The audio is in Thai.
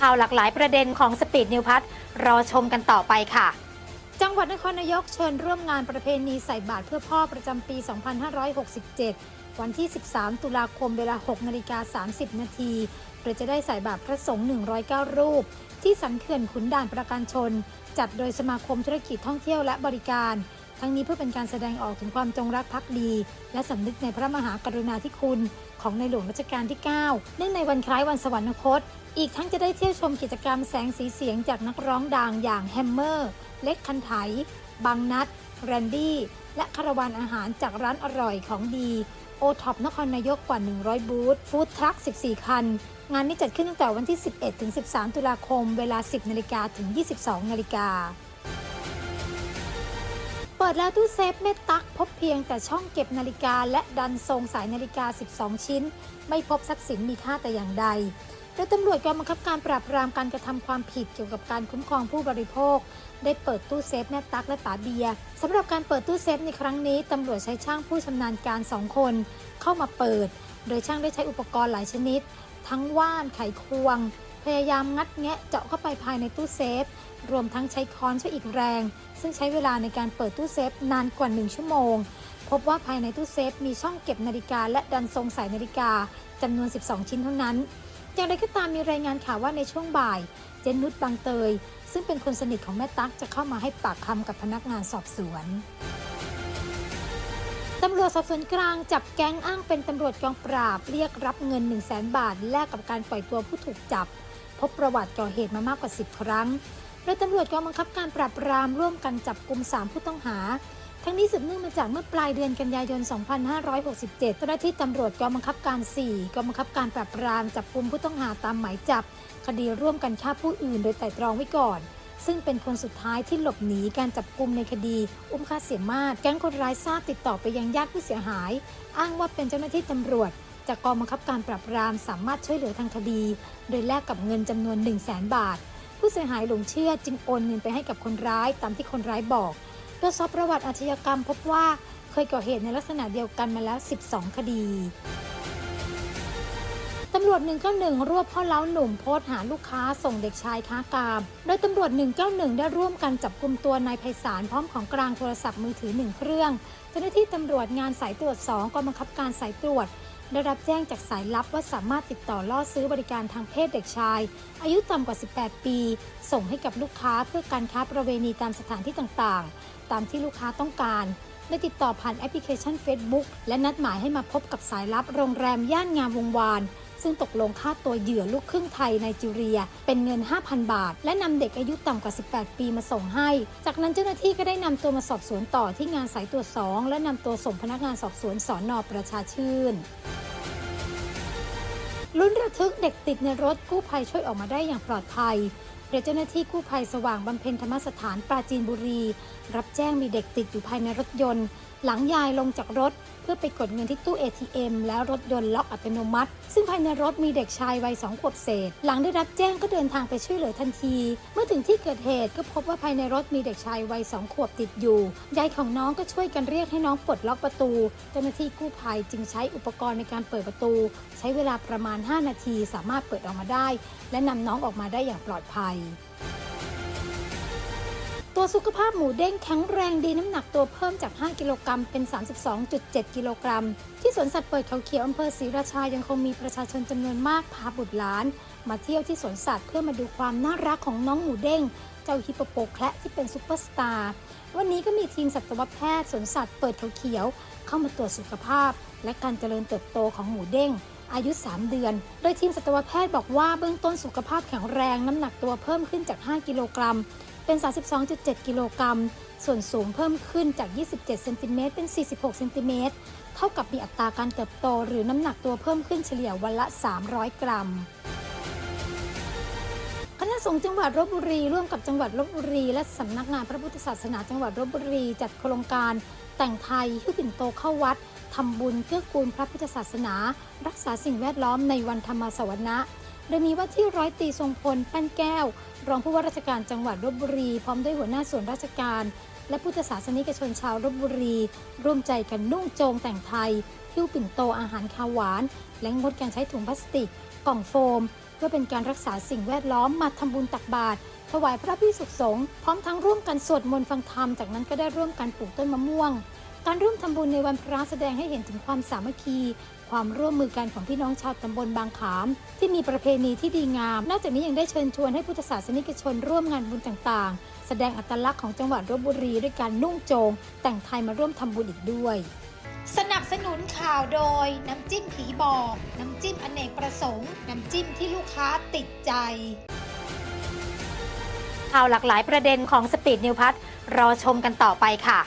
ข่าวหลากหลายประเด็นของสปีดนิวพัทรอชมกันต่อไปค่ะ จังหวัดนครนายกเชิญร่วมงานประเพณีใส่บาตรเพื่อพ่อประจำปี 2567 วันที่ 13 ตุลาคมเวลา 6นาฬิกา30 นาทีโดยจะได้ใส่บาตรพระสงฆ์ 109 รูป ที่สันเขื่อนขุนด่านประการชน จัดโดยสมาคมธุรกิจท่องเที่ยวและบริการ ทั้งนี้เพื่อเป็นการแสดงออกถึงความจงรักภักดี และสำนึกในพระมหากรุณาธิคุณ ของในหลวงรัชกาลที่ 9 เนื่องในวันคล้ายวันสวรรคต อีกทั้งจะได้เที่ยวชมกิจกรรมแสงสีเสียงจากนักร้องดังอย่างแฮมเมอร์ เล็กคันไถ บางนัด แรนดี้ และคาราวานอาหารจากร้านอร่อยของดีโอท็อปนครนายกกว่า 100 บูธฟู้ดทรัค 14 คัน งานนี้จัดขึ้นตั้งแต่วันที่ 11 ถึง 13 ตุลาคม เวลา 10 นาฬิกาถึง 22 นาฬิกา เปิดแล้วตู้เซฟเมตตัก พบเพียงแต่ช่องเก็บนาฬิกา และดันทรงสายนาฬิกา 12 ชิ้น ไม่พบทรัพย์สินมีค่าแต่อย่างใดโดยตำรวจกองบังคับการปราบปรามการกระทำความผิดเกี่ยวกับการคุ้มครองผู้บริโภค ได้เปิดตู้เซฟแม่ตักและป๋าเบียสำหรับการเปิดตู้เซฟในครั้งนี้ตำรวจใช้ช่างผู้ชำนาญการ 2 คน เข้ามาเปิด โดยช่างได้ใช้อุปกรณ์หลายชนิด ทั้งว่านไขควง พยายามงัดแงะเจาะเข้าไปภายในตู้เซฟ รวมทั้งใช้ค้อนช่วยอีกแรง ซึ่งใช้เวลาในการเปิดตู้เซฟนานกว่า 1 ชั่วโมง พบว่าภายในตู้เซฟมีช่องเก็บนาฬิกา และดันทรงสายนาฬิกาจำนวน 12 ชิ้นเท่านั้น อย่างไรก็ตามมีรายงานข่าวว่าในช่วงบ่าย เจนนุชบางเตย ซึ่งเป็นคนสนิทของแม่ตั๊กจะเข้ามาให้ปากคำกับพนักงานสอบสวน ตำรวจสอบสวนกลางจับแก๊งอ้างเป็นตำรวจกองปราบ เรียกรับเงิน 1 0 0 0 0แบาท แลกกับการปล่อยตัวผู้ถูกจับ พบประวัติก่อเหตุมามากกว่า 10 ครั้ง โดยตำรวจกองบังคับการปราบปรามร่วมกันจับกลุ่ม 3 ผู้ต้องหา ทั้งนี้สืบเนื่องมาจากเมื่อปลายเดือนกันยายน 2567เจ้าหน้าที่ตำรวจกองบังคับการ 4กองบังคับการปราบปรามจับกลุ่มผู้ต้องหาตามหมายจับ คดีร่วมกันฆ่าผู้อื่น โดยไตร่ตรองไว้ก่อน ซึ่งเป็นคนสุดท้ายที่หลบหนีการจับกลุมในคดี อุ้มฆ่าเสียมาศแก๊งคนร้ายทราบติดต่อไปยังญาติผู้เสียหาย อ้างว่าเป็นเจ้าหน้าที่ตำรวจ จากกองบังคับการปราบปรามสามารถช่วยเหลือทางคดี โดยแลกกับเงินจำนวน 1 0 0 0 0แบาท ผู้เสียหายหลงเชื่อจึงโอนเงินไปให้กับคนร้ายตามที่คนร้ายบอกตรวจสอบประวัติอาชญากรรมพบว่าเคยก่อเหตุในลักษณะเดียวกันมาแล้ว 12 คดีำรวจ 191 รวบพ่อเล้าหนุ่มโพสหาลูกค้าส่งเด็กชายค้ากาม โดยตำรวจ 191 ได้ร่วมกันจับกลุ่มตัวนายไพศาลพร้อมของกลางโทรศัพท์มือถือ 1 เครื่อง เจ้าหน้าที่ตำรวจงานสายตรวจ 2กองบังคับการสายตรวจ ได้รับแจ้งจากสายลับว่าสามารถติดต่อล่อซื้อบริการทางเพศเด็กชาย อายุต่ำกว่า 18 ปี ส่งให้กับลูกค้าเพื่อการค้าประเวณีตามสถานที่ต่างๆ ตามที่ลูกค้าต้องการได้ติดต่อผ่านแอปพลิเคชัน Facebook และนัดหมายให้มาพบกับสายลับโรงแรมย่านงามวงวาน ซึ่งตกลงค่าตัวเหยื่อลูกครึ่งไทยไนจีเรีย เป็นเงิน 5,000 บาท และนำเด็กอายุต่ำกว่า 18 ปีมาส่งให้ จากนั้นเจ้าหน้าที่ก็ได้นำตัวมาสอบสวนต่อที่งานสายตรวจสองและนำตัวส่งพนักงานสอบสวนสอนอประชาชื่นลุ้นระทึกเด็กติดในรถกู้ภัยช่วยออกมาได้อย่างปลอดภัย โดยเจ้าหน้าที่กู้ภัยสว่างบำเพ็ญธรรมสถานปราจีนบุรี รับแจ้งมีเด็กติดอยู่ภายในรถยนต์ หลังยายลงจากรถ เพื่อไปกดเงินที่ตู้ ATM แล้วรถยนต์ล็อกอัตโนมัติ ซึ่งภายในรถมีเด็กชายวัยสองขวบเศษ หลังได้รับแจ้งก็เดินทางไปช่วยเหลือทันที เมื่อถึงที่เกิดเหตุก็พบว่าภายในรถมีเด็กชายวัยสองขวบติดอยู่ยายของน้องก็ช่วยกันเรียกให้น้องปลดล็อกประตู เจ้าหน้าที่กู้ภัยจึงใช้อุปกรณ์ในการเปิดประตู ใช้เวลาประมาณ 5 นาทีสามารถเปิดออกมาได้ และนำน้องออกมาได้อย่างปลอดภัยตัวสุขภาพหมูเด้งแข็งแรงดีน้ำหนักตัวเพิ่มจาก 5 กิโลกรัมเป็น 32.7 กิโลกรัม ที่สวนสัตว์เปิดเขาเขียวอำเภอศรีราชายังคงมีประชาชนจำนวนมากพาบุตรหลาน มาเที่ยวที่สวนสัตว์เพื่อมาดูความน่ารักของน้องหมูเด้ง เจ้าฮิปโปโปแคระที่เป็นซูเปอร์สตาร์วันนี้ก็มีทีมสัตวแพทย์สวนสัตว์เปิดเขาเขียว เข้ามาตรวจสุขภาพ และการเจริญเติบโตของหมูเด้ง อายุ 3 เดือน โดยทีมสัตวแพทย์บอกว่าเบื้องต้นสุขภาพแข็งแรงน้ำหนักตัวเพิ่มขึ้นจาก 5 กิโลกรัม เป็น 32.7 กิโลกรัม ส่วนสูงเพิ่มขึ้นจาก 27 เซนติเมตรเป็น 46 เซนติเมตร เท่ากับมีอัตราการเติบโตหรือน้ำหนักตัวเพิ่มขึ้นเฉลี่ยวันละ 300 กรัมคณะสงฆ์จังหวัดลบบุรี ร่วมกับจังหวัดลบบุรี และสำนักงานพระพุทธศาสนาจังหวัดลบบุรี จัดโครงการแต่งไทยหิ้วปิ่นโตเข้าวัด ทำบุญเกื้อกูลพระพุทธศาสนา รักษาสิ่งแวดล้อมในวันธรรมสวนะโดยมีว่าที่ร้อยตีทรงพลแป้นแก้ว รองผู้ว่าราชการจังหวัดลบบุรี พร้อมด้วยหัวหน้าส่วนราชการ และพุทธศาสนิกชนชาวลบบุรี ร่วมใจกันนุ่งโจงแต่งไทยหิ้วปิ่นโตอาหารคาวหวาน และงดการใช้ถุงพลาสติก กล่องโฟม เพื่อเป็นการรักษาสิ่งแวดล้อมมาทำบุญตักบาตรถวายพระพิสุขสงฆ์พร้อมทั้งร่วมกันสวดมนต์ฟังธรรมจากนั้นก็ได้ร่วมกันปลูกต้นมะม่วง การร่วมทำบุญในวันพระแสดงให้เห็นถึงความสามัคคี ความร่วมมือกันของพี่น้องชาวตำบลบางขาม ที่มีประเพณีที่ดีงาม นอกจากนี้ยังได้เชิญชวนให้พุทธศาสนิกชนร่วมงานบุญต่างๆ แสดงอัตลักษณ์ของจังหวัดลบบุรีด้วยการนุ่งโจง แต่งไทยมาร่วมทำบุญอีกด้วย สนับสนุนข่าวโดย น้ำจิ้มผีบอก น้ำจิ้มอเนกประสงค์ น้ำจิ้มที่ลูกค้าติดใจข่าวหลากหลายประเด็นของสปีดนิวพัทรอชมกันต่อไปค่ะ